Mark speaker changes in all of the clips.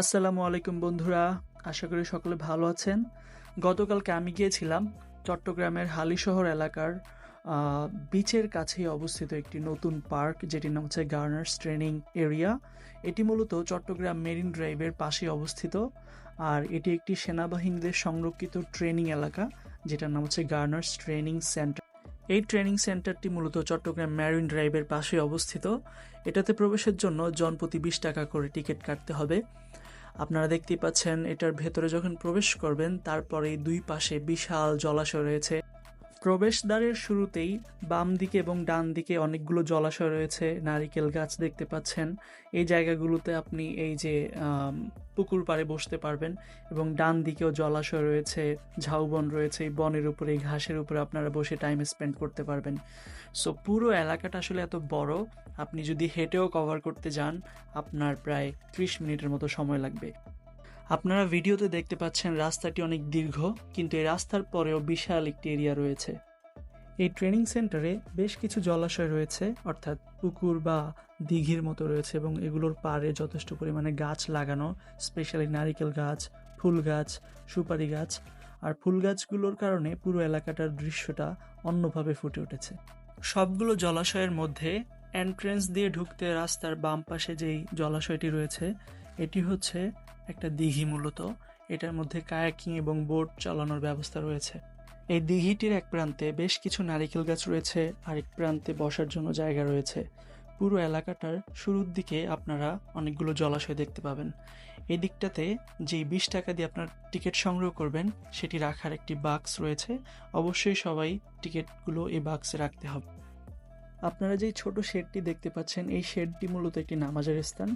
Speaker 1: আসসালামু আলাইকুম বন্ধুরা, আশা করি সকলে ভালো আছেন। গতকালকে আমি গিয়েছিলাম চট্টগ্রামের হালিশহর এলাকার বিচের কাছেই অবস্থিত একটি নতুন পার্ক, যেটির নাম হচ্ছে গার্নার্স ট্রেনিং এরিয়া। এটি মূলত চট্টগ্রাম মেরিন ড্রাইভের পাশে অবস্থিত, আর এটি একটি সেনাবাহিনীদের সংরক্ষিত ট্রেনিং এলাকা, যেটার নাম হচ্ছে গার্নার্স ট্রেনিং সেন্টার। এই ট্রেনিং সেন্টারটি মূলত চট্টগ্রাম ম্যারিন ড্রাইভের পাশে অবস্থিত। এটাতে প্রবেশের জন্য জনপ্রতি বিশ টাকা করে টিকিট কাটতে হবে। আপনারা দেখতেই পাচ্ছেন, এটার ভেতরে যখন প্রবেশ করবেন তারপরে দুই পাশে বিশাল জলাশয় রয়েছে। প্রবেশদ্বারের শুরুতেই বাম দিকে এবং ডান দিকে অনেকগুলো জলাশয় রয়েছে, নারিকেল গাছ দেখতে পাচ্ছেন। এই জায়গাগুলোতে আপনি এই যে পুকুর পাড়ে বসতে পারবেন এবং ডান দিকেও জলাশয় রয়েছে ঝাউবন রয়েছে, এই বনের উপরে, এই ঘাসের উপরে আপনারা বসে টাইম স্পেন্ড করতে পারবেন। সো পুরো এলাকাটা আসলে এত বড়, আপনি যদি হেঁটেও কভার করতে যান, আপনার প্রায় ত্রিশ মিনিটের মতো সময় লাগবে। আপনারা ভিডিওতে দেখতে পাচ্ছেন রাস্তাটি অনেক দীর্ঘ, কিন্তু এই রাস্তার পরেও বিশাল একটি এরিয়া রয়েছে। এই ট্রেনিং সেন্টারে বেশ কিছু জলাশয় রয়েছে, অর্থাৎ পুকুর বা দিঘির মতো রয়েছে এবং এগুলোর পাড়ে যথেষ্ট পরিমাণে গাছ লাগানো, স্পেশালি নারিকেল গাছ, ফুল গাছ, সুপারি গাছ। আর ফুল গাছগুলোর কারণে পুরো এলাকাটার দৃশ্যটা অন্যভাবে ফুটে উঠেছে। সবগুলো জলাশয়ের মধ্যে এন্ট্রেন্স দিয়ে ঢুকতে রাস্তার বাম পাশে যেই জলাশয়টি রয়েছে, এটি হচ্ছে একটা দিঘি মূলত। এটার মধ্যে কায়াকিং এবং বোট চালানোর ব্যবস্থা রয়েছে। এই দিঘিটির এক প্রান্তে বেশ কিছু নারিকেল গাছ রয়েছে আর এক প্রান্তে বসার জন্য জায়গা রয়েছে। পুরো এলাকাটার শুরুর দিকে আপনারা অনেকগুলো জলাশয় দেখতে পাবেন। এই দিকটাতে যেই বিশ টাকা দিয়ে আপনার টিকিট সংগ্রহ করবেন, সেটি রাখার একটি বাক্স রয়েছে। অবশ্যই সবাই টিকিটগুলো এই বাক্সে রাখতে হবে। আপনারা যেই ছোট শেডটি দেখতে পাচ্ছেন, এই শেডটি মূলত একটি নামাজের স্থান।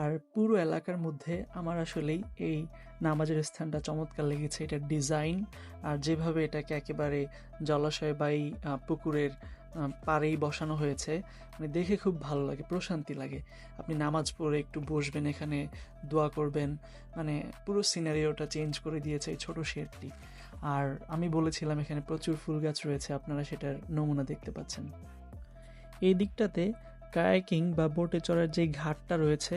Speaker 1: আর পুরো এলাকার মধ্যে আমার আসলেই এই নামাজের স্থানটা চমৎকার লেগেছে। এটার ডিজাইন, আর যেভাবে এটাকে একেবারে জলাশয় বা এই পুকুরের পাড়েই বসানো হয়েছে মানে দেখে খুব ভালো লাগে, প্রশান্তি লাগে। আপনি নামাজ পড়ে একটু বসবেন, এখানে দোয়া করবেন মানে পুরো সিনারিওটা চেঞ্জ করে দিয়েছে এই ছোট শেডটি। আর আমি বলেছিলাম, এখানে প্রচুর ফুল গাছ রয়েছে, আপনারা সেটার নমুনা দেখতে পাচ্ছেন। এই দিকটাতে কায়াকিং বা বোটে চড়ার যে ঘাটটা রয়েছে,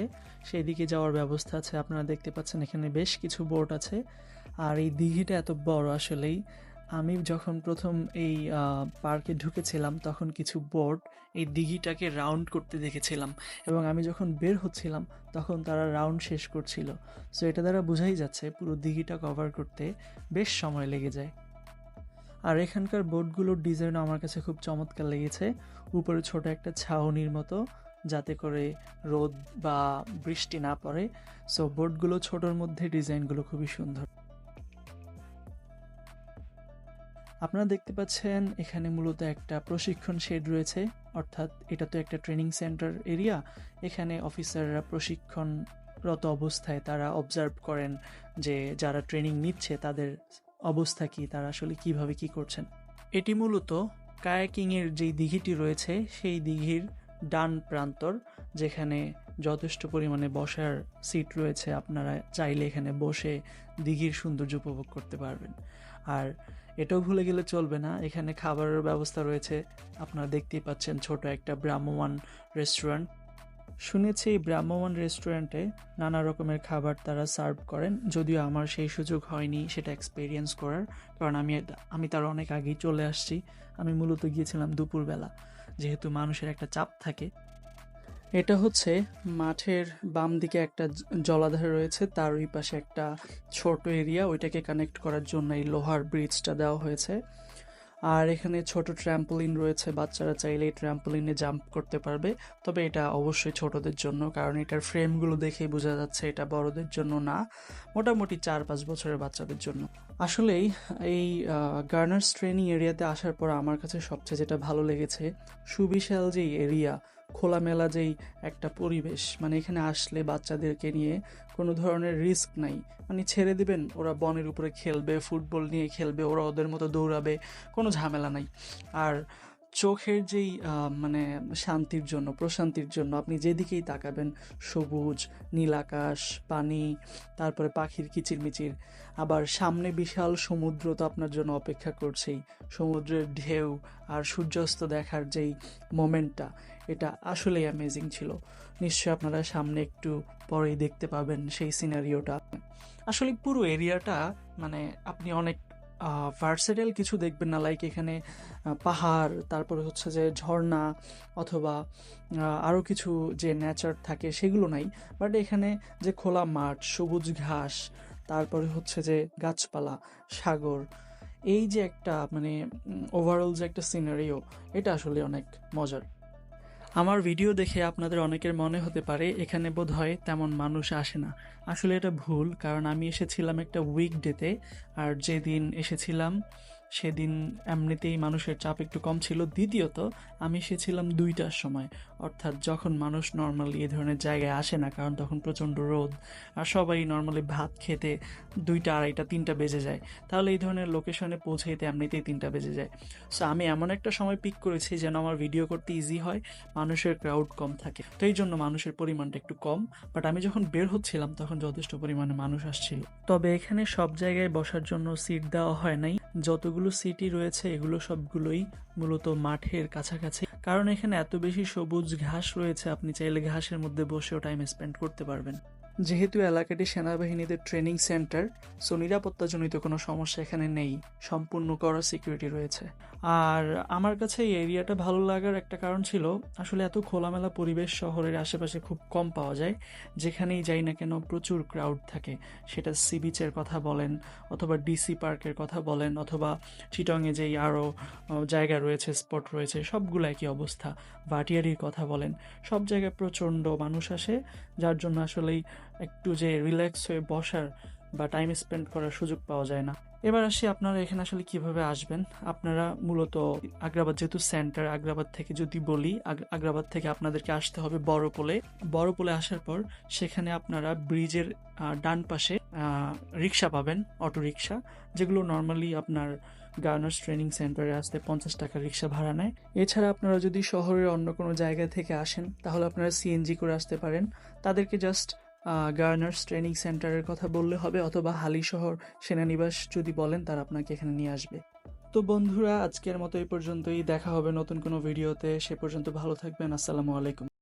Speaker 1: সেই দিকে যাওয়ার ব্যবস্থা আছে। আপনারা দেখতে পাচ্ছেন এখানে বেশ কিছু বোট আছে। আর এই দিঘিটা এত বড় আসলেই। আমি যখন প্রথম এই পার্কে ঢুকেছিলাম, তখন কিছু বোট এই দিঘিটাকে রাউন্ড করতে দেখেছিলাম। এবং আমি যখন বের হচ্ছিলাম, তখন তারা রাউন্ড শেষ করছিল। সো এটা দ্বারা বোঝাই যাচ্ছে, পুরো দিঘিটা কভার করতে বেশ সময় লেগে যায়। আর এখানকার বোর্ডগুলোর ডিজাইন আমার কাছে খুব চমৎকার লেগেছে। উপরে ছোট একটা ছাউনির মতো, যাতে করে রোদ বা বৃষ্টি না পড়ে। সো বোর্ডগুলো ছোটোর মধ্যে ডিজাইনগুলো খুবই সুন্দর। আপনারা দেখতে পাচ্ছেন, এখানে মূলত একটা প্রশিক্ষণ শেড রয়েছে। অর্থাৎ এটা তো একটা ট্রেনিং সেন্টার এরিয়া। এখানে অফিসাররা প্রশিক্ষণরত অবস্থায় তারা অবজার্ভ করেন যে যারা ট্রেনিং নিচ্ছে তাদের অবস্থা কি, তারা আসলে কীভাবে কি করছেন? এটি মূলত কায়াকিংয়ের যেই দিঘিটি রয়েছে, সেই দিঘির ডান প্রান্তর, যেখানে যথেষ্ট পরিমাণে বসার সিট রয়েছে। আপনারা চাইলে এখানে বসে দিঘির সৌন্দর্য উপভোগ করতে পারবেন। আর এটাও ভুলে গেলে চলবে না, এখানে খাবারের ব্যবস্থা রয়েছে। আপনারা দেখতেই পাচ্ছেন ছোট একটা ব্রাহ্মমান রেস্টুরেন্ট শুনেছি ব্রাহ্মমান রেস্টুরেন্টে নানা রকমের খাবার তারা সার্ভ করেন, যদিও আমার সেই সুযোগ হয়নি সেটা এক্সপেরিয়েন্স করার, কারণ আমি আমি তার অনেক আগেই চলে আসছি। আমি মূলত গিয়েছিলাম দুপুরবেলা, যেহেতু মানুষের একটা চাপ থাকে। এটা হচ্ছে মাঠের বাম দিকে একটা জলাধার রয়েছে, তার ওই পাশে একটা ছোট এরিয়া ওইটাকে কানেক্ট করার জন্য এই লোহার ব্রিজটা দেওয়া হয়েছে। আর এখানে ছোট ট্র্যাম্পলিন রয়েছে, বাচ্চারা চাইলে ট্র্যাম্পলিনে জাম্প করতে পারবে। তবে এটা অবশ্যই ছোটদের জন্য, কারণ এটার ফ্রেমগুলো দেখেই বোঝা যাচ্ছে এটা বড়দের জন্য না, মোটামুটি চার পাঁচ বছরের বাচ্চাদের জন্য। আসলেই এই গার্নার্স ট্রেনিং এরিয়াতে আসার পর আমার কাছে সবচেয়ে যেটা ভালো লেগেছে, সুবিশাল যে এরিয়া খোলামেলা যেই একটা পরিবেশ মানে এখানে আসলে বাচ্চাদেরকে নিয়ে কোনো ধরনের রিস্ক নাই। মানে ছেড়ে দিবেন, ওরা বনের উপরে খেলবে, ফুটবল নিয়ে খেলবে, ওরা ওদের মতো দৌড়াবে, কোনো ঝামেলা নাই। আর চোখের যেই মানে শান্তির জন্য, প্রশান্তির জন্য আপনি যেদিকেই তাকাবেন, সবুজ, নীল আকাশ, পানি, তারপরে পাখির কিচিরমিচির, আবার সামনে বিশাল সমুদ্র তো আপনার জন্য অপেক্ষা করছেই, সমুদ্রের ঢেউ আর সূর্যাস্ত দেখার যেই মোমেন্টটা, এটা আসলেই অ্যামেজিং ছিল। নিশ্চয়ই আপনারা সামনে একটু পরেই দেখতে পাবেন সেই সিনারিওটা আসলে পুরো এরিয়াটা মানে আপনি অনেক ভার্সেটাইল কিছু দেখবেন না লাইক এখানে পাহাড়, তারপরে হচ্ছে যে ঝর্ণা অথবা আরও কিছু যে নেচার থাকে সেগুলো নাই। বাট এখানে যে খোলা মাঠ, সবুজ ঘাস, তারপরে হচ্ছে যে গাছপালা, সাগর, এই যে একটা মানে ওভারঅল যে একটা সিনারিও এটা আসলে অনেক মজার। আমার ভিডিও দেখে আপনাদের অনেকের মনে হতে পারে, এখানে বোধ হয় তেমন মানুষ আসে না। আসলে এটা ভুল, কারণ আমি এসেছিলাম একটা উইকডেতে আর যেদিন এসেছিলাম সেদিন এমনিতেই মানুষের চাপ একটু কম ছিল। দ্বিতীয়ত, আমি এসেছিলাম দুইটার সময়। অর্থাৎ যখন মানুষ নর্মালি এই ধরনের জায়গায় আসে না, কারণ তখন প্রচণ্ড রোদ, আর সবাই নর্মালি ভাত খেতে দুইটা, আড়াইটা, তিনটা বেজে যায়, তাহলে এই ধরনের লোকেশনে পৌঁছে যেতে এমনিতেই তিনটা বেজে যায়। সো আমি এমন একটা সময় পিক করেছি যেন আমার ভিডিও করতে ইজি হয়, মানুষের ক্রাউড কম থাকে। তো এই জন্য মানুষের পরিমাণটা একটু কম বাট আমি যখন বের হচ্ছিলাম, তখন যথেষ্ট পরিমাণে মানুষ আসছিল। তবে এখানে সব জায়গায় বসার জন্য সিট দেওয়া হয় নাই। যতগুলো সিটই রয়েছে, এগুলো সবগুলোই মূলত মাঠের কাছাকাছি। কারণ এখানে এত বেশি সবুজ ঘাস রয়েছে, আপনি চাইলে ঘাসের মধ্যে বসেও টাইম স্পেন্ড করতে পারবেন। যেহেতু এলাকাটি সেনাবাহিনীদের ট্রেনিং সেন্টার, সো নিরাপত্তাজনিত কোনো সমস্যা এখানে নেই। সম্পূর্ণ করা সিকিউরিটি রয়েছে। আর আমার কাছে এই এরিয়াটা ভালো লাগার একটা কারণ ছিল, আসলে এত খোলামেলা পরিবেশ শহরের আশেপাশে খুব কম পাওয়া যায়, যেখানেই যাই না কেন প্রচুর ক্রাউড থাকে। সেটা সি বিচের কথা বলেন, অথবা ডিসি পার্কের কথা বলেন, অথবা চিটংয়ে যেই আরও জায়গা রয়েছে, স্পট রয়েছে, সবগুলো একই অবস্থা। ভাটিয়ারির কথা বলেন, সব জায়গায় প্রচণ্ড মানুষ আসে, যার জন্য আসলেই একটু যে রিল্যাক্স হয়ে বসার বা টাইম স্পেন্ড করার সুযোগ পাওয়া যায় না। এবার আসি আপনারা এখানে আসলে কীভাবে আসবেন? আপনারা মূলত আগ্রাবাদ যেহেতু সেন্টার আগ্রাবাদ থেকে যদি বলি আগ্রাবাদ থেকে আপনাদেরকে আসতে হবে বড়পোলে। বড়পোলে আসার পর সেখানে আপনারা ব্রিজের ডান পাশে রিক্সা পাবেন, অটো রিক্সা, যেগুলো নর্মালি আপনার গার্নার্স ট্রেনিং সেন্টারে আসতে পঞ্চাশ টাকা রিক্সা ভাড়া নেয়। এছাড়া আপনারা যদি শহরের অন্য কোনো জায়গা থেকে আসেন, তাহলে আপনারা সিএনজি করে আসতে পারেন। তাদেরকে জাস্ট গার্নার্স ট্রেনিং সেন্টারের কথা বললে হবে অথবা হালি শহর সেনানিবাস যদি বলেন তারা আপনাকে এখানে নিয়ে আসবে। তো বন্ধুরা, আজকের মতো এই পর্যন্তই। দেখা হবে নতুন কোনো ভিডিওতে। সে পর্যন্ত ভালো থাকবেন। আসসালামু আলাইকুম।